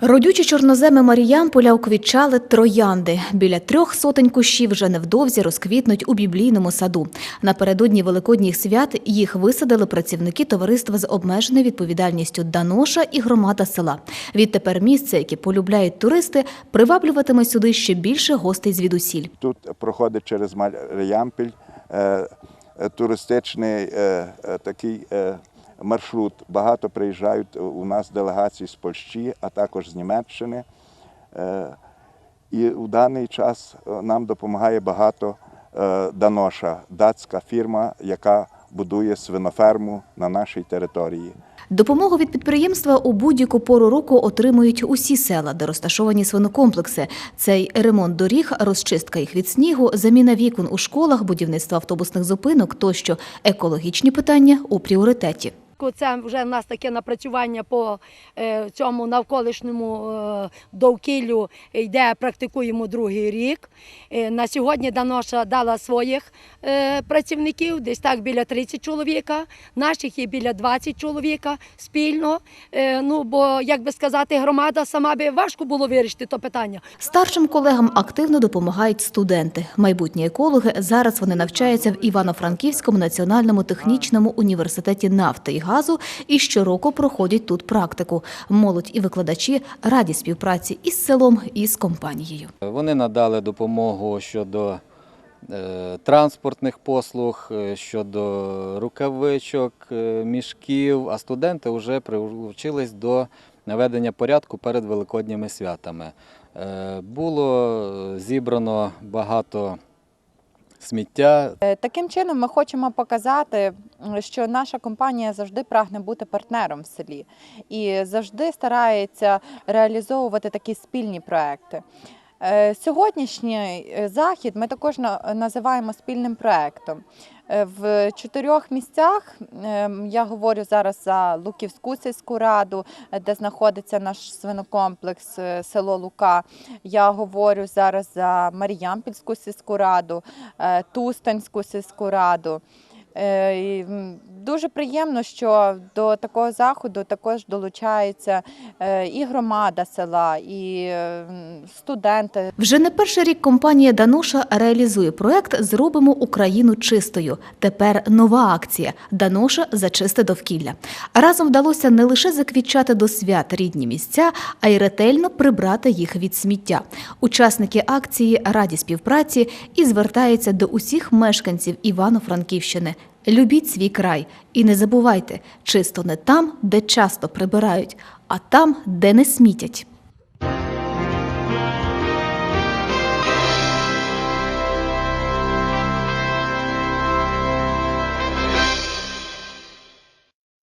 Родючі чорноземи Маріямполя уквітчали троянди. Біля трьох сотень кущів вже невдовзі розквітнуть у біблійному саду. Напередодні великодніх свят їх висадили працівники товариства з обмеженою відповідальністю Даноша і громада села. Відтепер місце, яке полюбляють туристи, приваблюватиме сюди ще більше гостей звідусіль. Тут проходить через Маріямпіль е, е, туристичний е, такий маршрут. Багато приїжджають у нас делегації з Польщі, а також з Німеччини. Е, І в даний час е, нам допомагає багато е, Даноша, датська фірма, яка будує свиноферму на нашій території. Допомогу від підприємства у будь-яку пору року отримують усі села, де розташовані свинокомплекси. Цей ремонт доріг, розчистка їх від снігу, заміна вікон у школах, будівництво автобусних зупинок тощо екологічні питання у пріоритеті. Це вже в нас таке напрацювання по е, цьому навколишньому е, довкіллю йде, практикуємо другий рік. Е, На сьогодні Даноша дала своїх працівників, десь так біля 30 чоловіка, наших є біля 20 чоловіка спільно. Ну, бо, як би сказати, громада сама би важко було вирішити то питання. Старшим колегам активно допомагають студенти. Майбутні екологи зараз вони навчаються в Івано-Франківському національному технічному університеті нафти і газу і щороку проходять тут практику. Молодь і викладачі раді співпраці із селом і з компанією. Вони надали допомогу щодо е, транспортних послуг, е, щодо рукавичок, е, мішків, а студенти вже привчились до наведення порядку перед великодніми святами. Було зібрано багато сміття, Е, Таким чином, ми хочемо показати, що наша компанія завжди прагне бути партнером в селі і завжди старається реалізовувати такі спільні проекти. Е, Сьогоднішній е, захід ми також називаємо спільним проектом. Е, В чотирьох місцях е, я говорю зараз за Луківську сільську раду, де знаходиться наш свинокомплекс село Лука. Я говорю зараз за Маріямпільську сільську раду, Тустанську сільську раду. Е, Дуже приємно, що до такого заходу також долучається е, і громада села, і е, студенти. Вже не перший рік компанія Даноша реалізує проект Зробимо Україну чистою. Тепер нова акція Даноша за чисте довкілля. Разом вдалося не лише заквітчати до свят рідні місця, а й ретельно прибрати їх від сміття. Учасники акції раді співпраці і звертаються до усіх мешканців Івано-Франківщини. Любіть свій край і не забувайте, чисто не там, де часто прибирають, а там, де не смітять.